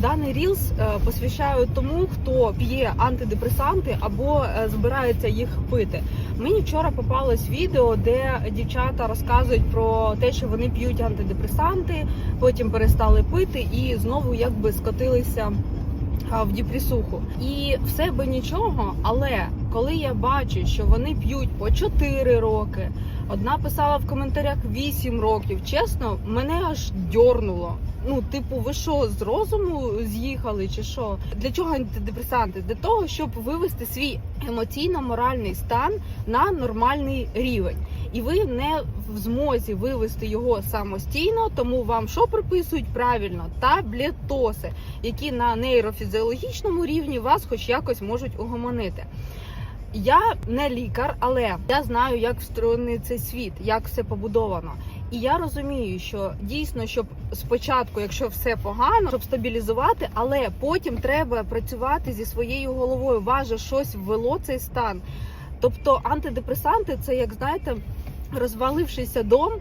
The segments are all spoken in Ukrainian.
Даний рілс е, посвящаю тому, хто п'є антидепресанти або е, збирається їх пити. Мені вчора попалось відео, де дівчата розказують про те, що вони п'ють антидепресанти, потім перестали пити і знову якби скотилися в депресуху. І все би нічого, але коли я бачу, що вони п'ють по 4 роки, одна писала в коментарях 8 років. Чесно, мене аж дьорнуло. Ну, типу, ви що, з розуму з'їхали, чи що? Для чого антидепресанти? Для того, щоб вивести свій емоційно-моральний стан на нормальний рівень. І ви не в змозі вивести його самостійно, тому вам що приписують правильно? Таблетоси, які на нейрофізіологічному рівні вас хоч якось можуть угомонити. Я не лікар, але я знаю, як встроєний цей світ, як все побудовано. І я розумію, що дійсно, щоб спочатку, якщо все погано, щоб стабілізувати, але потім треба працювати зі своєю головою. Важе щось ввело цей стан. Тобто антидепресанти це як знаєте. Розвалившися дом,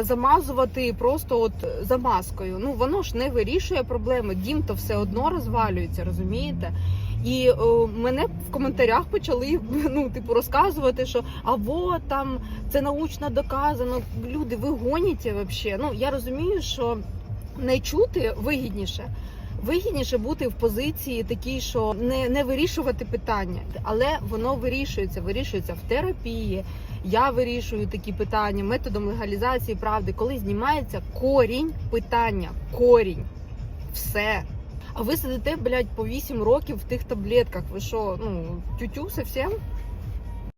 замазувати просто от замазкою. Ну воно ж не вирішує проблеми. Дім то все одно розвалюється, розумієте? І о, мене в коментарях почали ну, типу, розказувати, що а вот там це научно доказано. Люди, ви гоніте взагалі. Ну я розумію, що не чути вигідніше. Вигідніше бути в позиції такій, що не, не вирішувати питання, але воно вирішується, вирішується в терапії. Я вирішую такі питання методом легалізації правди, коли знімається корінь питання, корінь, все. А ви сидите, блядь, по 8 років в тих таблетках. Ви що, ну, тютю совсем?